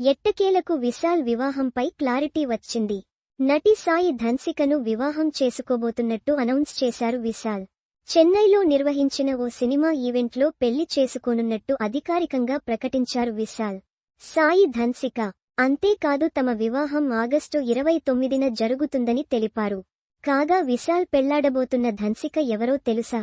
ఎట్టకేలకు విశాల్ వివాహంపై క్లారిటీ వచ్చింది. నటి సాయి ధన్సికను వివాహం చేసుకోబోతున్నట్టు అనౌన్స్ చేశారు విశాల్. చెన్నైలో నిర్వహించిన ఓ సినిమా ఈవెంట్లో పెళ్ళి చేసుకోనున్నట్టు అధికారికంగా ప్రకటించారు విశాల్. సాయి ధన్సిక అంతేకాదు తమ వివాహం ఆగస్టు ఇరవై తొమ్మిదిన జరుగుతుందని తెలిపారు. కాగా విశాల్ పెళ్ళాడబోతున్న ధన్సిక ఎవరో తెలుసా?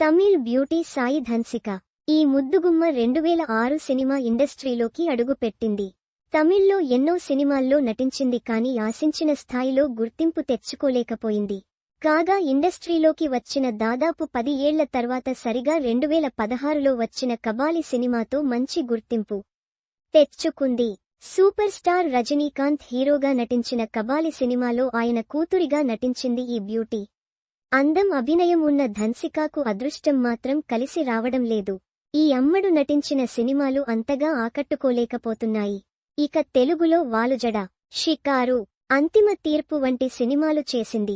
తమిళ్ బ్యూటీ సాయి ధన్సిక. ఈ ముద్దుగుమ్మ రెండువేల ఆరు సినిమా ఇండస్ట్రీలోకి అడుగుపెట్టింది. తమిళ్ళో ఎన్నో సినిమాల్లో నటించింది కాని ఆశించిన స్థాయిలో గుర్తింపు తెచ్చుకోలేకపోయింది. కాగా ఇండస్ట్రీలోకి వచ్చిన దాదాపు పది ఏళ్ళ తర్వాత సరిగా రెండువేల పదహారులో వచ్చిన కబాలి సినిమాతో మంచి గుర్తింపు తెచ్చుకుంది. సూపర్ స్టార్ రజనీకాంత్ హీరోగా నటించిన కబాలి సినిమాలో ఆయన కూతురిగా నటించింది ఈ బ్యూటీ. అందం అభినయం ఉన్న ధన్సికాకు అదృష్టం మాత్రం కలిసి రావడం లేదు. ఈ అమ్మడు నటించిన సినిమాలు అంతగా ఆకట్టుకోలేకపోతున్నాయి. ఇక తెలుగులో వాలుజడ షికారు అంతిమ తీర్పు వంటి సినిమాలు చేసింది.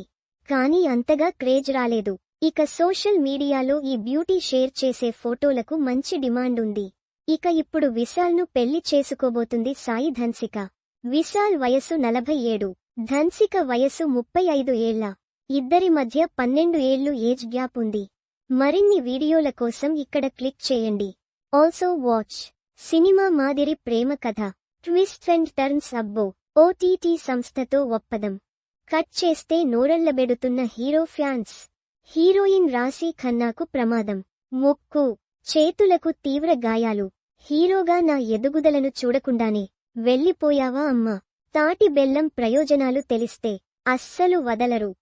కానీ అంతగా క్రేజ్ రాలేదు. ఇక సోషల్ మీడియాలో ఈ బ్యూటీ షేర్ చేసే ఫోటోలకు మంచి డిమాండ్ ఉంది. ఇక ఇప్పుడు విశాల్ను పెళ్ళి చేసుకోబోతుంది సాయి ధన్సిక. విశాల్ వయసు నలభై ఏడు ధన్సిక వయసు ముప్పై ఐదు ఏళ్ళ. ఇద్దరి మధ్య పన్నెండు ఏళ్ళు ఏజ్ గ్యాప్ ఉంది. మరిన్ని వీడియోల కోసం ఇక్కడ క్లిక్ చేయండి. Also watch. సినిమా మాదిరి ప్రేమ కథ. ట్విస్ట్ అండ్ టర్న్స్ అబ్బో ఓటీటీ సంస్థతో ఒప్పదం. కట్ చేస్తే నోరెళ్ళబెడుతున్న హీరో ఫ్యాన్స్. హీరోయిన్ రాశీ ఖన్నాకు ప్రమాదం. ముక్కు. చేతులకు తీవ్ర గాయాలు. హీరోగా నా ఎదుగుదలను చూడకుండానే వెళ్ళిపోయావా అమ్మా. తాటి బెల్లం ప్రయోజనాలు తెలిస్తే అస్సలు వదలరు.